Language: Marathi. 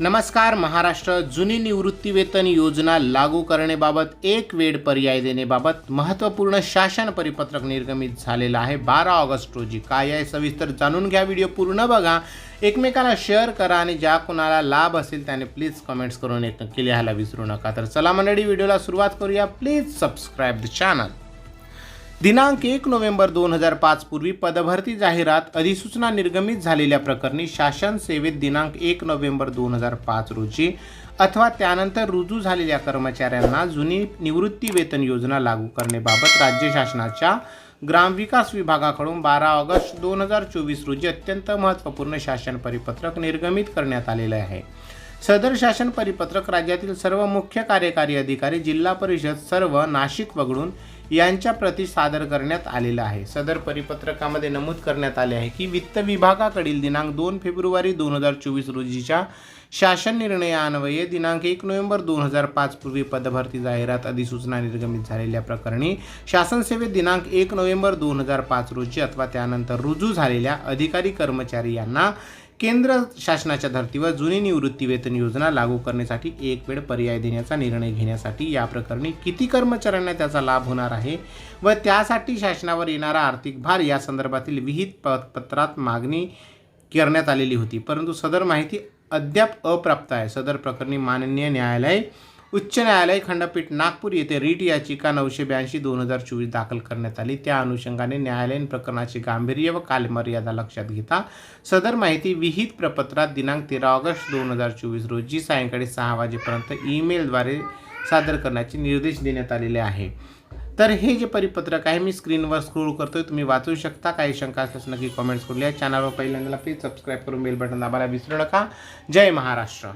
नमस्कार महाराष्ट्र जुनी निवृत्तीवेतन योजना लागू करण्याबाबत एक वेळ पर्याय देण्याबाबत महत्त्वपूर्ण शासन परिपत्रक निर्गमित झालेलं आहे. बारा ऑगस्ट रोजी काय आहे सविस्तर जाणून घ्या. व्हिडिओ पूर्ण बघा. एकमेकांना शेअर करा आणि ज्या कोणाला लाभ असेल त्याने प्लीज कमेंट्स करून एक नक्की लिहायला विसरू नका. तर चला मंडळी व्हिडिओला सुरुवात करूया. प्लीज सबस्क्राईब द चॅनल दिनांक एक नोव्हेंबर दोन हजार पाच पूर्वी पदभरती जाहिरात अधिसूचना निर्गमित झालेल्या प्रकरणी शासन सेवेत दिनांक एक नोव्हेंबर दोन हजार पाच रोजी अथवा त्यानंतर रुजू झालेल्या कर्मचाऱ्यांना जुनी निवृत्ती वेतन योजना लागू करण्याबाबत राज्य शासनाच्या ग्रामविकास विभागाकडून बारा ऑगस्ट दोन हजार चोवीस रोजी अत्यंत महत्त्वपूर्ण शासन परिपत्रक निर्गमित करण्यात आलेले आहे. सदर शासन परिपत्रक राज्यातील सर्व मुख्य कार्यकारी अधिकारी जिल्हा परिषद सर्व नाशिक वगळून यांच्या प्रती सादर करण्यात आलेलं आहे. सदर परिपत्रकामध्ये नमूद करण्यात आले आहे की वित्त विभागाकडील दिनांक दोन फेब्रुवारी दोन हजार चोवीस रोजीच्या शासन निर्णयान्वये दिनांक एक नोव्हेंबर दोन हजार पाच पूर्वी पदभरती जाहिरात अधिसूचना निर्गमित झालेल्या प्रकरणी शासन सेवेत दिनांक एक नोव्हेंबर दोन हजार पाच रोजी अथवा त्यानंतर रुजू झालेल्या अधिकारी कर्मचारी यांना केंद्र शासनाच्या धर्तीवर जुनी निवृत्ती वेतन योजना लागू करण्यासाठी एक वेळ पर्याय देण्याचा निर्णय घेण्यासाठी या प्रकरणी किती कर्मचाऱ्यांना त्याचा लाभ होणार आहे व त्यासाठी शासनावर येणारा आर्थिक भार या संदर्भातील विहित प पत्रात मागणी करण्यात आलेली होती. परंतु सदर माहिती अद्याप अप्राप्त आहे. सदर प्रकरणी माननीय न्यायालय उच्च न्यायालय खंडपीठ नागपूर येथे रीट याचिका नऊशे ब्याऐंशी दोन हजार चोवीस दाखल करण्यात आली. त्या अनुषंगाने न्यायालयीन प्रकरणाचे गांभीर्य व कालमर्यादा लक्षात घेता सदर माहिती विहित प्रपत्रात दिनांक तेरा ऑगस्ट दोन हजार चोवीस रोजी सायंकाळी सहा वाजेपर्यंत ईमेलद्वारे सादर करण्याचे निर्देश देण्यात आलेले आहे. तर हे जे परिपत्रक आहे मी स्क्रीनवर स्क्रोल करतोय. तुम्ही वाचू शकता. काही शंका असल्यास नक्की कमेंट्स करूया चॅनलवर पहिल्यांदा प्लीज सबस्क्राईब करून बेल बटन दाबायला विसरू नका. जय महाराष्ट्र.